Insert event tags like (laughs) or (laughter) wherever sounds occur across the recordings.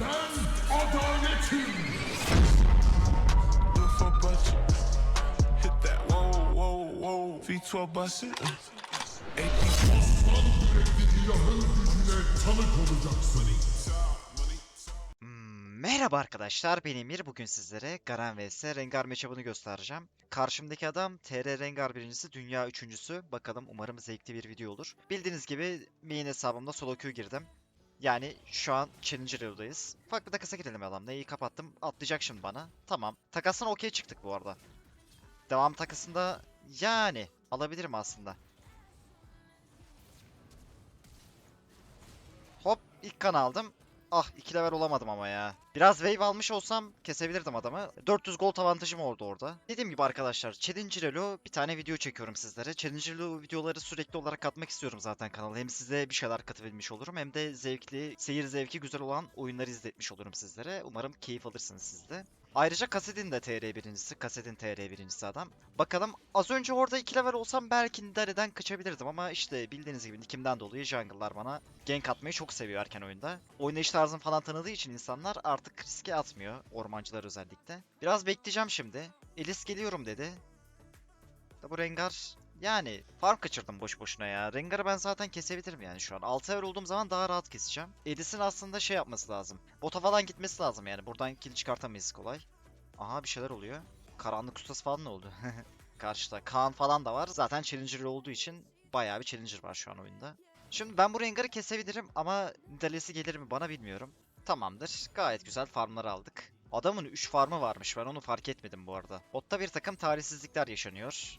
Ben adaletim. Look for budget. Hit that whoa, whoa, whoa. V12 bust it. AP Aslan yürekli ilahın gücüne tanık olacaksın. Hmm, Merhaba arkadaşlar, ben Emir. Bugün sizlere Garen vs Rengar matchup'ını göstereceğim. Karşımdaki adam TR Rengar birincisi, dünya üçüncüsü. Bakalım umarım zevkli bir video olur. Bildiğiniz gibi main hesabımda solo queue girdim. Yani şu an Challenger yıldayız. Bir takasa girelim adamla. İyi kapattım. Atlayacak şimdi bana. Tamam. Takasına okey çıktık bu arada. Devam takasında yani alabilirim aslında. Hop ilk kan aldım. Ah 2 level olamadım ama ya. Biraz wave almış olsam kesebilirdim adamı. 400 gold avantajım oldu orada. Dediğim gibi arkadaşlar Challenger Elo bir tane video çekiyorum sizlere. Challenger Elo videoları sürekli olarak katmak istiyorum zaten kanala. Hem size bir şeyler katabilmiş olurum hem de zevkli, seyir zevki güzel olan oyunları izletmiş olurum sizlere. Umarım keyif alırsınız siz de. Ayrıca Kasedin de TR birincisi. Kasedin TR birincisi adam. Bakalım az önce orada 2 level olsam belki Nidaree'den kaçabilirdim ama işte bildiğiniz gibi Nick'imden dolayı jungle'lar bana gank atmayı çok seviyor erken oyunda. Oynayış tarzını falan tanıdığı için insanlar artık riske atmıyor. Ormancılar özellikle. Biraz bekleyeceğim şimdi. Elis geliyorum dedi. Bu Rengar yani farm kaçırdım boş boşuna ya. Rengar'ı ben zaten kesebilirim yani şu an. 6 level olduğum zaman daha rahat keseceğim. Elis'in aslında şey yapması lazım. Bota falan gitmesi lazım yani. Buradan kill çıkartamayız kolay. Aha bir şeyler oluyor. Karanlık ustası falan ne oldu? (laughs) Karşıda Kaan falan da var. Zaten Challenger olduğu için bayağı bir Challenger var şu an oyunda. Şimdi ben bu Rengar'ı kesebilirim ama Nidalee'si gelir mi bana bilmiyorum. Tamamdır. Gayet güzel farmlar aldık. Adamın 3 farmı varmış. Ben onu fark etmedim bu arada. Botta bir takım talihsizlikler yaşanıyor.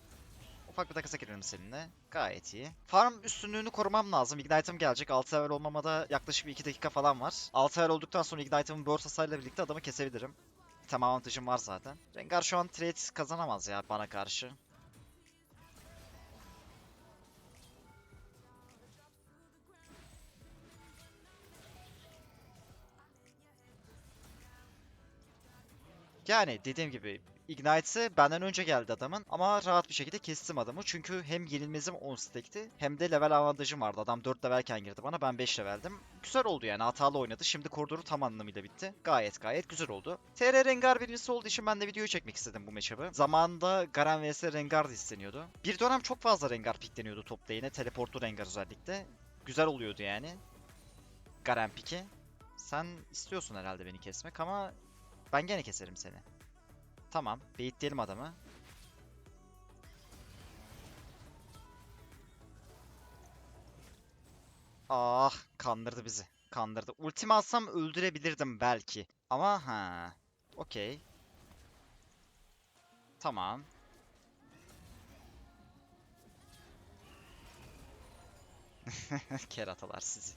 Ufak bir takasa girelim seninle. Gayet iyi. Farm üstünlüğünü korumam lazım. Ignite'ım gelecek. 6 level olmamada yaklaşık bir 2 dakika falan var. 6 level olduktan sonra Ignite'ımın burst hasarıyla birlikte adamı kesebilirim. Tam avantajım var zaten. Rengar şu an trade kazanamaz ya bana karşı. Yani dediğim gibi Ignite'ı benden önce geldi adamın ama rahat bir şekilde kestim adamı. Çünkü hem yenilmezim 10 stack'ti hem de level avantajım vardı. Adam 4 levelken girdi bana ben 5 leveldim. Güzel oldu yani hatalı oynadı. Şimdi koridoru tam anlamıyla bitti. Gayet gayet güzel oldu. TR Rengar birincisi olduğu için ben de videoyu çekmek istedim bu matchup'ı. Zamanında Garen vs Rengar da isteniyordu. Bir dönem çok fazla Rengar pikleniyordu top lane'e. Teleportlu Rengar özellikle. Güzel oluyordu yani. Garen piki. Sen istiyorsun herhalde beni kesmek ama ben gene keserim seni. Tamam. Baitleyelim adamı. Ah kandırdı bizi. Kandırdı. Ultimi alsam öldürebilirdim belki. Ama ha. Okey. Tamam. (laughs) Keratalar sizi.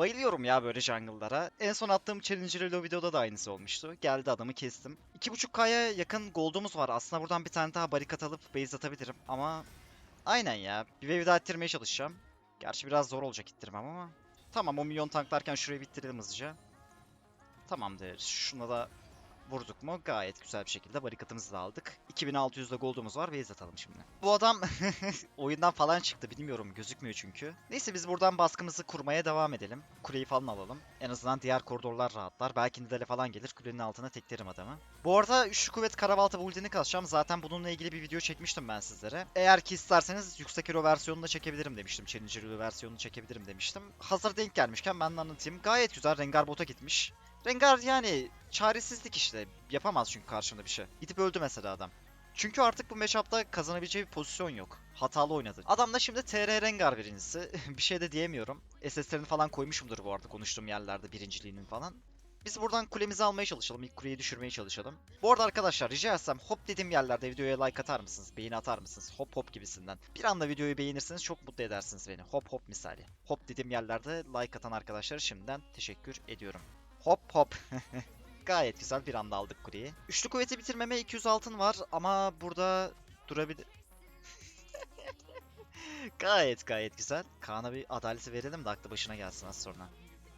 Bayılıyorum ya böyle jungle'lara. En son attığım Challenger Elo videoda da aynısı olmuştu. Geldi adamı kestim. 2.5k'ya yakın gold'umuz var. Aslında buradan bir tane daha barikat alıp base atabilirim ama... Aynen ya. Bir wave daha ittirmeye çalışacağım. Gerçi biraz zor olacak ittirmem ama... Tamam o milyon tanklarken şurayı bitirelim hızlıca. Tamamdır. Şuna da vurduk mu gayet güzel bir şekilde barikatımızı da aldık. 2600'de gold'umuz var base atalım şimdi. Bu adam (laughs) oyundan falan çıktı bilmiyorum gözükmüyor çünkü. Neyse biz buradan baskımızı kurmaya devam edelim. Kuleyi falan alalım. En azından diğer koridorlar rahatlar. Belki Nidale falan gelir kulenin altına teklerim adamı. Bu arada Üçlü Kuvvet Karabalta build'ini kasacağım. Zaten bununla ilgili bir video çekmiştim ben sizlere. Eğer ki isterseniz Yüksek Hero versiyonunu da çekebilirim demiştim. Challenger versiyonunu çekebilirim demiştim. Hazır denk gelmişken ben de anlatayım. Gayet güzel Rengar bota gitmiş. Rengar yani çaresizlik işte. Yapamaz çünkü karşımda bir şey. Gidip öldü mesela adam. Çünkü artık bu matchup'ta kazanabileceği bir pozisyon yok. Hatalı oynadı. Adam da şimdi TR Rengar birincisi. (laughs) bir şey de diyemiyorum. SS'lerini falan koymuşumdur bu arada konuştuğum yerlerde birinciliğinin falan. Biz buradan kulemizi almaya çalışalım. İlk kuleyi düşürmeye çalışalım. Bu arada arkadaşlar rica etsem hop dediğim yerlerde videoya like atar mısınız? Beğeni atar mısınız? Hop hop gibisinden. Bir anda videoyu beğenirseniz çok mutlu edersiniz beni. Hop hop misali. Hop dediğim yerlerde like atan arkadaşlara şimdiden teşekkür ediyorum. Hop hop. (laughs) Gayet güzel bir anda aldık kuleyi. Üçlü kuvveti bitirmeme 200 altın var ama burada durabilir. (laughs) gayet gayet güzel. Kaan'a bir adaleti verelim de aklı başına gelsin az sonra.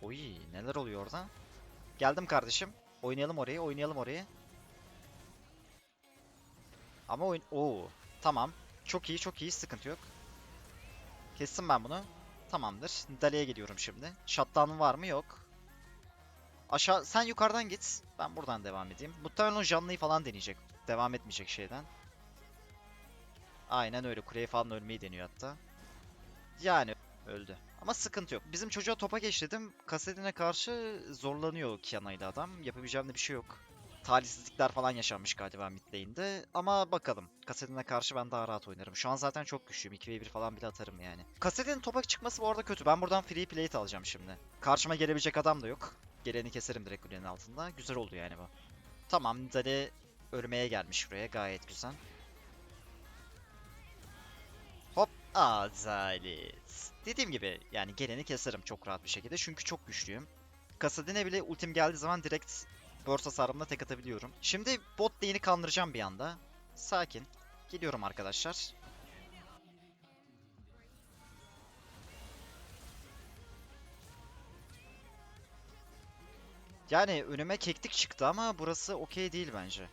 Oy neler oluyor orada? Geldim kardeşim. Oynayalım orayı, oynayalım orayı. Ama oyun... Oo, tamam. Çok iyi, çok iyi. Sıkıntı yok. Kestim ben bunu. Tamamdır. Dale'ye geliyorum şimdi. Shutdown'un var mı? Yok. Aşağı sen yukarıdan git. Ben buradan devam edeyim. Muhtemelen o canlıyı falan deneyecek. Devam etmeyecek şeyden. Aynen öyle. Kuleye falan ölmeyi deniyor hatta. Yani öldü. Ama sıkıntı yok. Bizim çocuğa topa geç dedim. Kasedine karşı zorlanıyor Kiana ile adam. Yapabileceğim de bir şey yok. Talihsizlikler falan yaşanmış galiba mid lane'de. Ama bakalım. Kasedine karşı ben daha rahat oynarım. Şu an zaten çok güçlüyüm. 2v1 falan bile atarım yani. Kasedinin topa çıkması bu arada kötü. Ben buradan free plate alacağım şimdi. Karşıma gelebilecek adam da yok. Geleni keserim direkt kulenin altında. Güzel oldu yani bu. Tamam Nidale ölmeye gelmiş buraya. Gayet güzel. Hop Azalit. Dediğim gibi yani geleni keserim çok rahat bir şekilde çünkü çok güçlüyüm. Kasadine bile ultim geldiği zaman direkt burst hasarımla tek atabiliyorum. Şimdi bot lane'i kandıracağım bir anda. Sakin. Geliyorum arkadaşlar. Yani önüme keklik çıktı ama burası okey değil bence.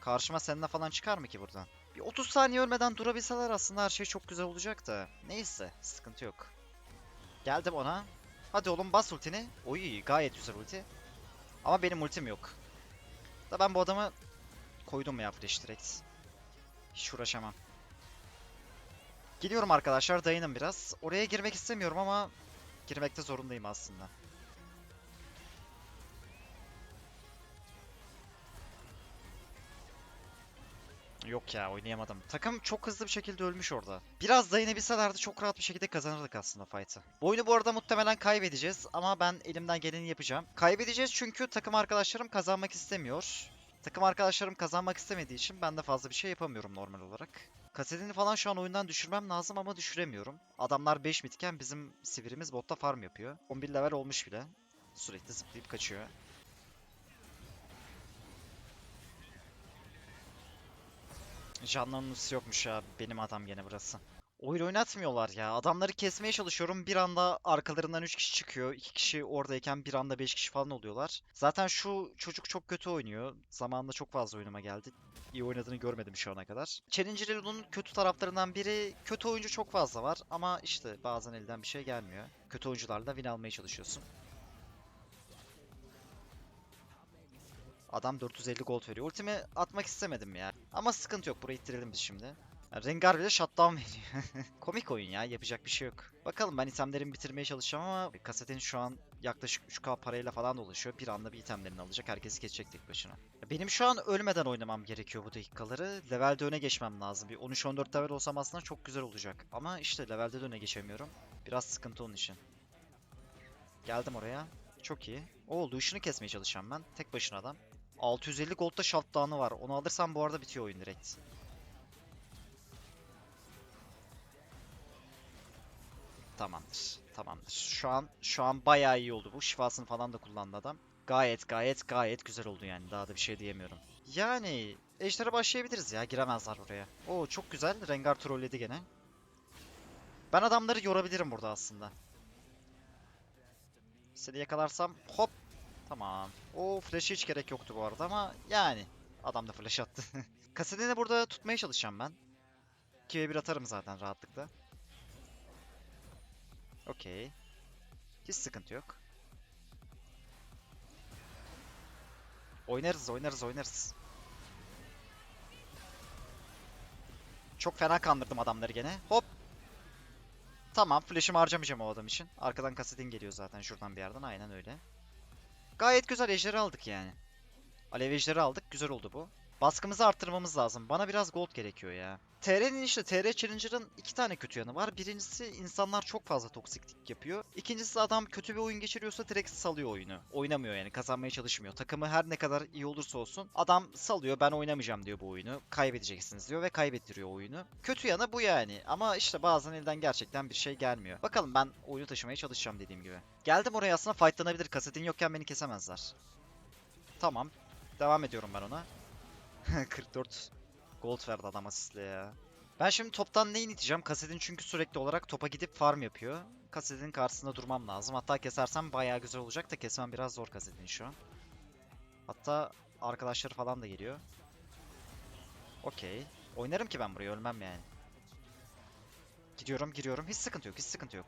Karşıma seninle falan çıkar mı ki buradan? Bir 30 saniye ölmeden durabilseler aslında her şey çok güzel olacak da. Neyse, sıkıntı yok. Geldim ona. Hadi oğlum bas ultini. Oy gayet güzel ulti. Ama benim ultim yok. Da ben bu adamı koydum ya flash direkt. Hiç uğraşamam. Geliyorum arkadaşlar dayanın biraz. Oraya girmek istemiyorum ama girmekte zorundayım aslında. Yok ya oynayamadım. Takım çok hızlı bir şekilde ölmüş orada. Biraz dayanabilselerdi çok rahat bir şekilde kazanırdık aslında fight'ı. Bu oyunu bu arada muhtemelen kaybedeceğiz ama ben elimden geleni yapacağım. Kaybedeceğiz çünkü takım arkadaşlarım kazanmak istemiyor. Takım arkadaşlarım kazanmak istemediği için ben de fazla bir şey yapamıyorum normal olarak. Kasetini falan şu an oyundan düşürmem lazım ama düşüremiyorum. Adamlar 5 mitken bizim sivirimiz botta farm yapıyor. 11 level olmuş bile. Sürekli zıplayıp kaçıyor. Canlanın ultisi yokmuş ya. Benim adam gene burası. Oyun oynatmıyorlar ya. Adamları kesmeye çalışıyorum. Bir anda arkalarından 3 kişi çıkıyor. 2 kişi oradayken bir anda 5 kişi falan oluyorlar. Zaten şu çocuk çok kötü oynuyor. Zamanında çok fazla oyunuma geldi. İyi oynadığını görmedim şu ana kadar. Challenger Elo'nun kötü taraflarından biri kötü oyuncu çok fazla var ama işte bazen elden bir şey gelmiyor. Kötü oyuncularla win almaya çalışıyorsun. Adam 450 gold veriyor. Ultimi atmak istemedim ya. Ama sıkıntı yok. Burayı ittirelim biz şimdi. Ya Rengar bile shutdown (laughs) veriyor. Komik oyun ya. Yapacak bir şey yok. Bakalım ben itemlerimi bitirmeye çalışacağım ama kasetin şu an yaklaşık 3k parayla falan dolaşıyor. Bir anda bir itemlerini alacak. Herkesi geçecek tek başına. Benim şu an ölmeden oynamam gerekiyor bu dakikaları. Levelde öne geçmem lazım. Bir 13-14 level olsam aslında çok güzel olacak. Ama işte levelde de öne geçemiyorum. Biraz sıkıntı onun için. Geldim oraya. Çok iyi. O Lucian'ı kesmeye çalışacağım ben. Tek başına adam. 650 gold'da shutdown'ı var. Onu alırsam bu arada bitiyor oyun direkt. Tamamdır. Tamamdır. Şu an şu an bayağı iyi oldu bu. Şifasını falan da kullandı adam. Gayet gayet gayet güzel oldu yani. Daha da bir şey diyemiyorum. Yani Ejder'e başlayabiliriz ya. Giremezler buraya. Oo çok güzel. Rengar trolledi gene. Ben adamları yorabilirim burada aslında. Seni yakalarsam hop Tamam. O flash'e hiç gerek yoktu bu arada ama yani adam da flash attı. (laughs) Kasedini burada tutmaya çalışacağım ben. 2 1 atarım zaten rahatlıkla. Okey. Hiç sıkıntı yok. Oynarız, oynarız, oynarız. Çok fena kandırdım adamları gene. Hop. Tamam, flash'ımı harcamayacağım o adam için. Arkadan kasetin geliyor zaten şuradan bir yerden. Aynen öyle. Gayet güzel ejderi aldık yani. Alev ejderi aldık. Güzel oldu bu. Baskımızı arttırmamız lazım. Bana biraz gold gerekiyor ya. TR'nin işte TR Challenger'ın iki tane kötü yanı var. Birincisi insanlar çok fazla toksiklik yapıyor. İkincisi adam kötü bir oyun geçiriyorsa direkt salıyor oyunu. Oynamıyor yani kazanmaya çalışmıyor. Takımı her ne kadar iyi olursa olsun adam salıyor ben oynamayacağım diyor bu oyunu. Kaybedeceksiniz diyor ve kaybettiriyor oyunu. Kötü yanı bu yani. Ama işte bazen elden gerçekten bir şey gelmiyor. Bakalım ben oyunu taşımaya çalışacağım dediğim gibi. Geldim oraya aslında fightlanabilir. Kasetin yokken beni kesemezler. Tamam. Devam ediyorum ben ona. (laughs) 44 gold verdi adam asistle ya. Ben şimdi toptan neyi iteceğim? Kasetin çünkü sürekli olarak topa gidip farm yapıyor. Kasetin karşısında durmam lazım. Hatta kesersem bayağı güzel olacak da kesmem biraz zor kasetin şu an. Hatta arkadaşları falan da geliyor. Okey. Oynarım ki ben buraya ölmem yani. Gidiyorum giriyorum. Hiç sıkıntı yok hiç sıkıntı yok.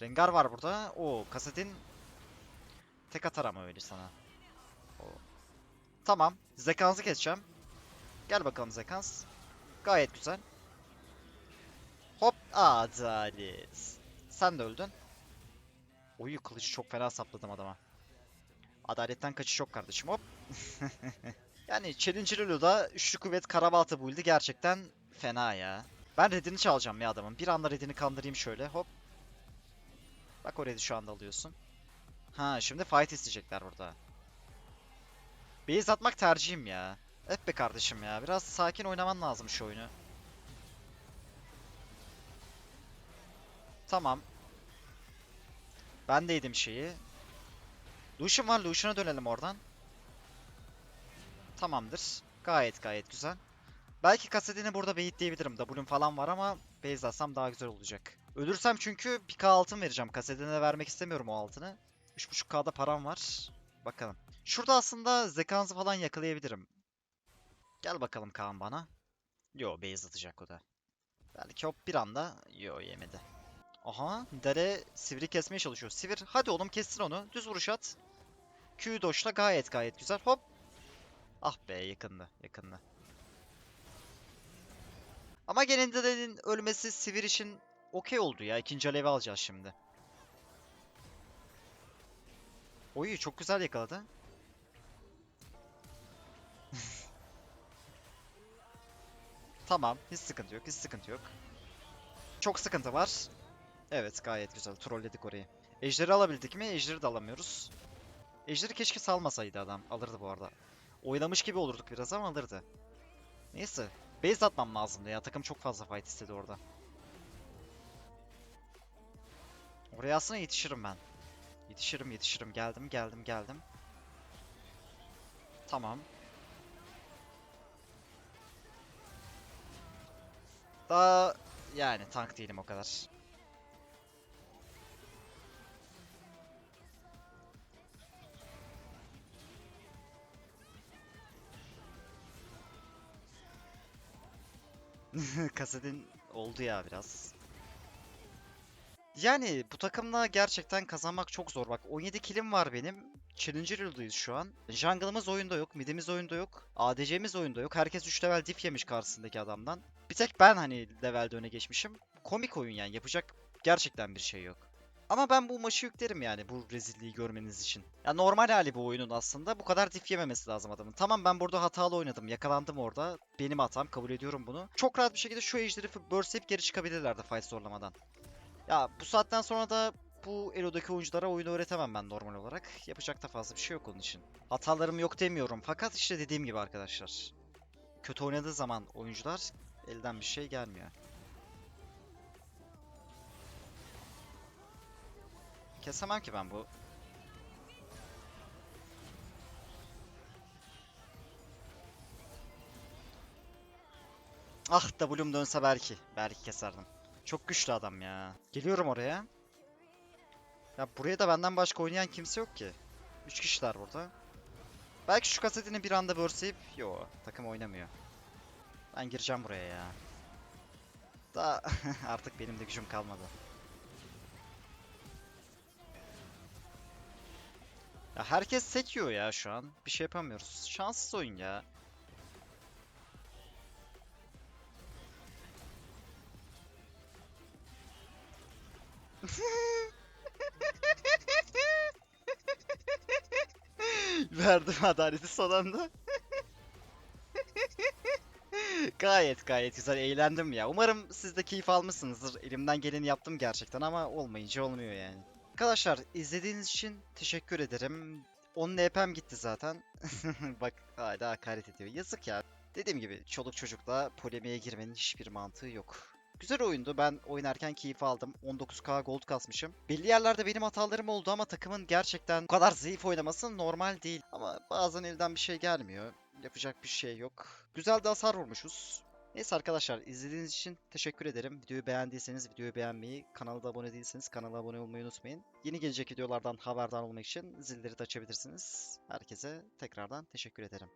Rengar var burada. Oo kasetin Tek atar ama öyle sana. Tamam. Zekans'ı keseceğim. Gel bakalım Zekans. Gayet güzel. Hop. Adalis. Sen de öldün. Oyu kılıcı çok fena sapladım adama. Adaletten kaçış yok kardeşim hop. (laughs) yani Challenger Lulu'da üçlü kuvvet karabalta build'i gerçekten fena ya. Ben redini çalacağım ya adamın. Bir anda redini kandırayım şöyle hop. Bak o redi şu anda alıyorsun. Ha şimdi fight isteyecekler burada. Base atmak tercihim ya. Evet be kardeşim ya. Biraz sakin oynaman lazım şu oyunu. Tamam. Ben de yedim şeyi. Lucian var. Lucian'a dönelim oradan. Tamamdır. Gayet gayet güzel. Belki kasetini burada beyitleyebilirim. W'm falan var ama base atsam daha güzel olacak. Ölürsem çünkü 1k altın vereceğim. Kasetine vermek istemiyorum o altını. 3.5k'da param var. Bakalım. Şurada aslında zekanızı falan yakalayabilirim. Gel bakalım Kaan bana. Yo base atacak o da. Belki hop bir anda. Yo yemedi. Aha dere sivri kesmeye çalışıyor. Sivir hadi oğlum kessin onu. Düz vuruş at. Q doşla gayet gayet güzel. Hop. Ah be yakındı yakındı. Ama gene derenin ölmesi sivir için okey oldu ya. İkinci alevi alacağız şimdi. Oy çok güzel yakaladı. Tamam. Hiç sıkıntı yok. Hiç sıkıntı yok. Çok sıkıntı var. Evet gayet güzel. Trolledik orayı. Ejderi alabildik mi? Ejderi de alamıyoruz. Ejderi keşke salmasaydı adam. Alırdı bu arada. Oynamış gibi olurduk biraz ama alırdı. Neyse. Base atmam lazımdı ya. Takım çok fazla fight istedi orada. Oraya aslında yetişirim ben. Yetişirim yetişirim. Geldim geldim geldim. Tamam. Daha yani tank değilim o kadar. (laughs) Kasetin oldu ya biraz. Yani bu takımla gerçekten kazanmak çok zor. Bak 17 kilim var benim. Challenger yıldayız şu an. Jungle'ımız oyunda yok. Mid'imiz oyunda yok. ADC'miz oyunda yok. Herkes 3 level diff yemiş karşısındaki adamdan. Bir tek ben hani levelde öne geçmişim. Komik oyun yani. Yapacak gerçekten bir şey yok. Ama ben bu maçı yüklerim yani bu rezilliği görmeniz için. Ya normal hali bu oyunun aslında bu kadar dif yememesi lazım adamın. Tamam ben burada hatalı oynadım. Yakalandım orada. Benim hatam kabul ediyorum bunu. Çok rahat bir şekilde şu ejderi burstlayıp geri çıkabilirlerdi fight zorlamadan. Ya bu saatten sonra da bu Elo'daki oyunculara oyunu öğretemem ben normal olarak. Yapacak da fazla bir şey yok onun için. Hatalarım yok demiyorum fakat işte dediğim gibi arkadaşlar. Kötü oynadığı zaman oyuncular elden bir şey gelmiyor. Kesemem ki ben bu. Ah W'm dönse belki. Belki keserdim. Çok güçlü adam ya. Geliyorum oraya. Ya buraya da benden başka oynayan kimse yok ki. 3 kişiler burada. Belki şu kasetini bir anda börseyip... Yo takım oynamıyor. Ben gireceğim buraya ya. Da (laughs) artık benim de gücüm kalmadı. Ya herkes sekiyor ya şu an. Bir şey yapamıyoruz. Şanssız oyun ya. (laughs) (laughs) Verdim adaleti son anda. (laughs) gayet gayet güzel eğlendim ya. Umarım siz de keyif almışsınızdır. Elimden geleni yaptım gerçekten ama olmayınca olmuyor yani. Arkadaşlar izlediğiniz için teşekkür ederim. 10 NP'm gitti zaten. (laughs) Bak hala hakaret ediyor. Yazık ya. Dediğim gibi çoluk çocukla polemiğe girmenin hiçbir mantığı yok. Güzel oyundu. Ben oynarken keyif aldım. 19k gold kasmışım. Belli yerlerde benim hatalarım oldu ama takımın gerçekten bu kadar zayıf oynaması normal değil. Ama bazen elden bir şey gelmiyor. Yapacak bir şey yok. Güzel de hasar vurmuşuz. Neyse arkadaşlar izlediğiniz için teşekkür ederim. Videoyu beğendiyseniz videoyu beğenmeyi, kanala da abone değilseniz kanala abone olmayı unutmayın. Yeni gelecek videolardan haberdar olmak için zilleri de açabilirsiniz. Herkese tekrardan teşekkür ederim.